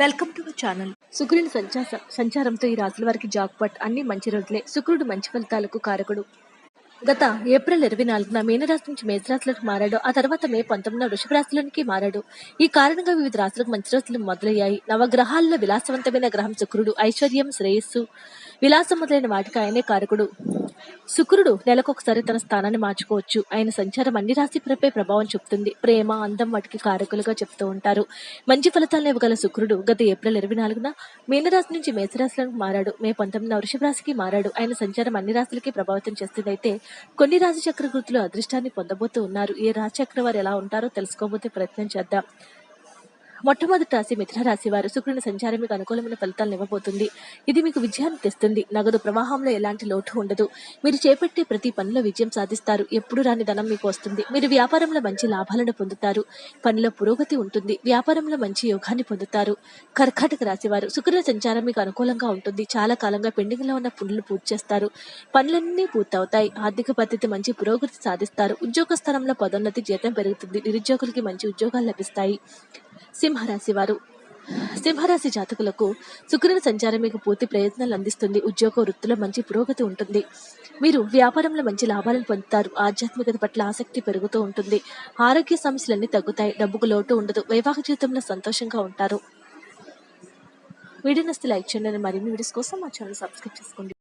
Welcome to our channel. శుక్రుని సంచారంతో ఈ రాశుల వారికి జాక్పాట్ అన్ని మంచి రోజులే. శుక్రుడు మంచి ఫలితాలకు కారకుడు. గత ఏప్రిల్ ఇరవై నాలుగున మీనరాశి నుంచి మేషరాశులకు మారాడు. ఆ తర్వాత మే పంతొమ్మిదిన వృషభ రాశిలోనికి మారాడు. ఈ కారణంగా వివిధ రాశులకు మంచి రోజులు మొదలయ్యాయి. నవగ్రహాల్లో విలాసవంతమైన గ్రహం శుక్రుడు. ఐశ్వర్యం శ్రేయస్సు విలాసం మొదలైన వాటికి ఆయనే కారకుడు. శుక్రుడు నెలకొకసారి తన స్థానాన్ని మార్చుకోవచ్చు. ఆయన సంచారం అన్ని రాశిపై ప్రభావం చూపుతుంది. ప్రేమ అందం వాటికి కారకులుగా చెప్తూ ఉంటారు. మంచి ఫలితాలను ఇవ్వగల శుక్రుడు గత ఏప్రిల్ ఇరవై నాలుగున మీనరాశి నుంచి మేషరాశిలోకి మారాడు. మే పంతొమ్మిదిన వృషభ రాశికి మారాడు. ఆయన సంచారం అన్ని రాశులకి ప్రభావితం చేస్తుంది. అయితే కొన్ని రాశి చక్ర గుర్తులు అదృష్టాన్ని పొందబోతూ ఉన్నారు. ఏ రాశి చక్ర వారు ఎలా ఉంటారో తెలుసుకోబోతే ప్రయత్నం చేద్దాం. మొట్టమొదటి రాశి మిథున రాశి వారు శుక్రుని సంచారం మీకు అనుకూలమైన ఫలితాలను ఇవ్వబోతుంది. ఇది మీకు విజయాన్ని తెస్తుంది. నగదు ప్రవాహంలో ఎలాంటి లోటు ఉండదు. మీరు చేపట్టే ప్రతి పనిలో విజయం సాధిస్తారు. ఎప్పుడు రాని ధనం మీకు వస్తుంది. మీరు వ్యాపారంలో మంచి లాభాలను పొందుతారు. పనిలో పురోగతి ఉంటుంది. వ్యాపారంలో మంచి యోగాన్ని పొందుతారు. కర్కాటక రాశి వారు శుక్రుని సంచారం మీకు అనుకూలంగా ఉంటుంది. చాలా కాలంగా పెండింగ్లో ఉన్న పనులు పూర్తి చేస్తారు. పనులన్నీ పూర్తవుతాయి. ఆర్థిక పద్ధతి మంచి పురోగతి సాధిస్తారు. ఉద్యోగ స్థలంలో పదోన్నతి జీతం పెరుగుతుంది. నిరుద్యోగులకి మంచి ఉద్యోగాలు లభిస్తాయి. సింహరాశి వారు. సింహరాశి జాతకులకు శుక్రుని సంచారం మీకు పూర్తి ప్రయత్నాలు అందిస్తుంది. ఉద్యోగ వృత్తిలో మంచి పురోగతి ఉంటుంది. మీరు వ్యాపారంలో మంచి లాభాలను పొందుతారు. ఆధ్యాత్మికత పట్ల ఆసక్తి పెరుగుతూ ఉంటుంది. ఆరోగ్య సమస్యలన్నీ తగ్గుతాయి. డబ్బుకు లోటు ఉండదు. వైవాహిక జీవితంలో సంతోషంగా ఉంటారు. వీడియో నస్తే లైక్ చేయండి. మరిన్ని వీడియోస్ కోసం మా ఛానల్ సబ్స్క్రైబ్ చేసుకోండి.